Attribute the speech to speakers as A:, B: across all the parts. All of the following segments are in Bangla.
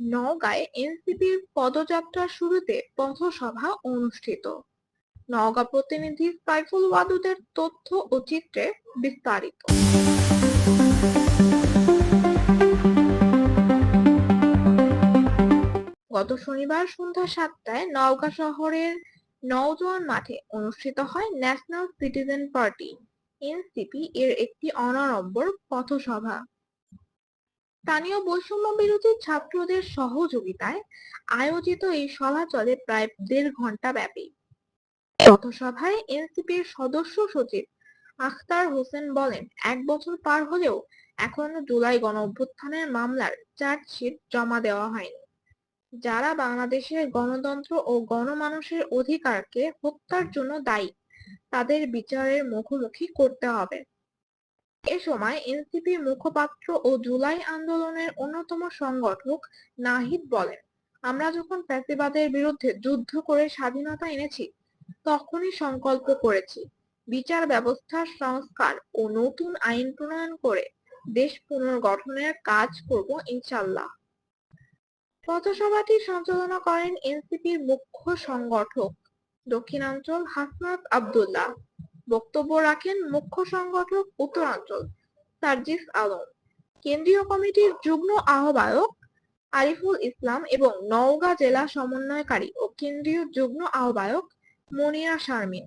A: নওগাঁয় এনসিপির পদযাত্রার শুরুতে পথসভা অনুষ্ঠিত। নওগাঁ প্রতিনিধি সাইফুল ওয়াদুদের তথ্য ও চিত্রে বিস্তারিত। গত শনিবার সন্ধ্যা সাতটায় নওগাঁ শহরের নওজোয়ান মাঠে অনুষ্ঠিত হয় ন্যাশনাল সিটিজেন পার্টি। এনসিপি এর একটি অনাড়ম্বর পথসভা। স্থানীয় বৈষম্য বিরোধী ছাত্রদের সহযোগিতায় আয়োজিত এই সভা চলে প্রায় দেড় ঘণ্টা ব্যাপী। পথসভায় এনসিপির সদস্য সচিব আখতার হোসেন বলেন, এক বছর পার হলেও এখনও জুলাই গণ অভ্যুত্থানের মামলার চার্জশিট জমা দেওয়া হয়নি। যারা বাংলাদেশের গণতন্ত্র ও গণমানুষের অধিকারকে হত্যার জন্য দায়ী, তাদের বিচারের মুখোমুখি করতে হবে। এ সময় এনসিপির মুখপাত্র ও জুলাই আন্দোলনের অন্যতম সংগঠক নাহিদ বলেন, আমরা যখন ফ্যাসিবাদের বিরুদ্ধে যুদ্ধ করে স্বাধীনতা এনেছি, তখনই সংকল্প করেছি, বিচার ব্যবস্থার সংস্কার ও নতুন আইন প্রণয়ন করে দেশ পুনর্গঠনের কাজ করব ইনশাল্লাহ পথসভাটি সঞ্চালনা করেন এনসিপির মুখ্য সংগঠক দক্ষিণাঞ্চল হাসনাত আব্দুল্লাহ। বক্তব্য রাখেন মুখ্য সংগঠক উত্তরাঞ্চল, সার্জিস আলম। কেন্দ্রীয় কমিটির যুগ্ম আহ্বায়ক আরিফুল ইসলাম এবং নওগাঁ জেলা সমন্বয়কারী ও কেন্দ্রীয় যুগ্ম আহ্বায়ক মনিরা শারমিন।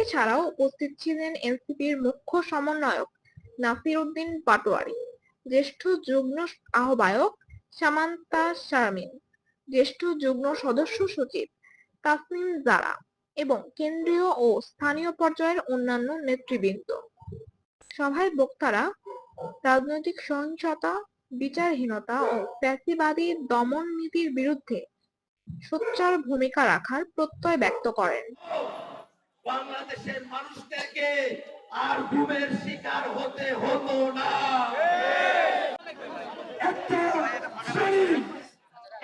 A: এছাড়াও উপস্থিত ছিলেন এনসিপির মুখ্য সমন্বয়ক নাসির উদ্দিন পাটোয়ারি, জ্যেষ্ঠ যুগ্ম আহ্বায়ক সামান্তা শারমিন, জ্যেষ্ঠ যুগ্ম সদস্য সচিব তাসনিম জারা এবং কেন্দ্রীয় ও স্থানীয় পর্যায়ের অন্যান্য নেতৃবৃন্দ। সভায় বক্তারা রাজনৈতিক সহিংসতা বিচারহীনতা ও ফ্যাসিবাদী দমন নীতির বিরুদ্ধে সোচ্চার ভূমিকা রাখার প্রত্যয় ব্যক্ত করেন।
B: বাংলাদেশের মানুষদেরকে আর ঘুমের শিকার হতে হতো না।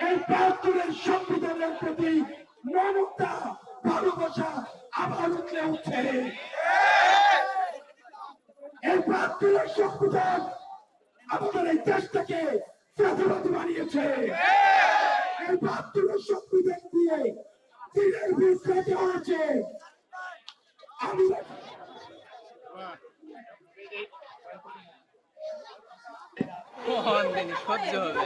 C: এই সংবিধানের প্রতি মমতা ভালোবাসা আবার উঠলে উঠছে এই বাহাত্তরের সংবিধান আমাদের এই দেশটাকে ফেসিবাদী বানিয়েছে। এই বাহাত্তরের সংবিধান দিয়ে দিনের বিস্তারিত হয়েছে।
D: দিনই সহ্য হবে।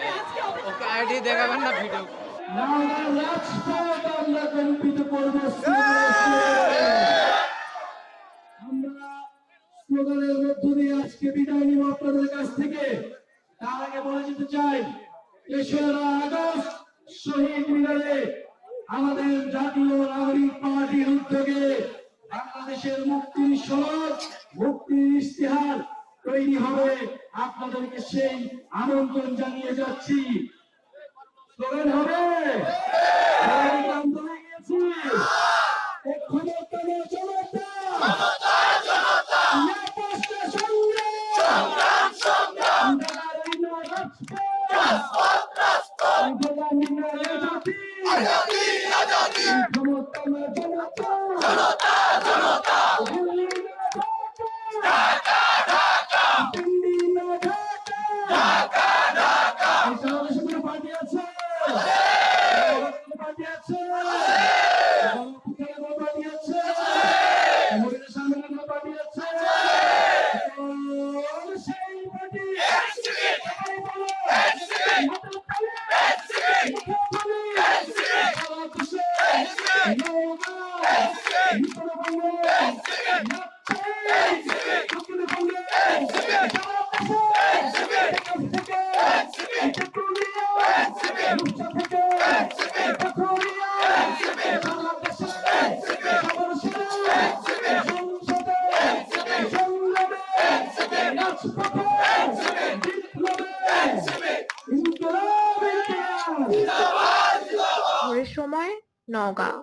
D: ওকে আইডি দেখাবেন না ভিডিও।
C: আমরা কল্পিত করব। আজকে বিদায় নিব আপনাদের কাছ থেকে। তার আগে বলে যেতে চাই, তেসরা আগস্ট শহীদ মিনারে আমাদের জাতীয় নাগরিক পার্টির উদ্যোগে বাংলাদেশের মুক্তির সড়ক মুক্তির ইশতেহার তৈরি হবে। আপনাদেরকে সেই আমন্ত্রণ জানিয়ে যাচ্ছি। হবে, সবাই
A: Toca! নওগাঁ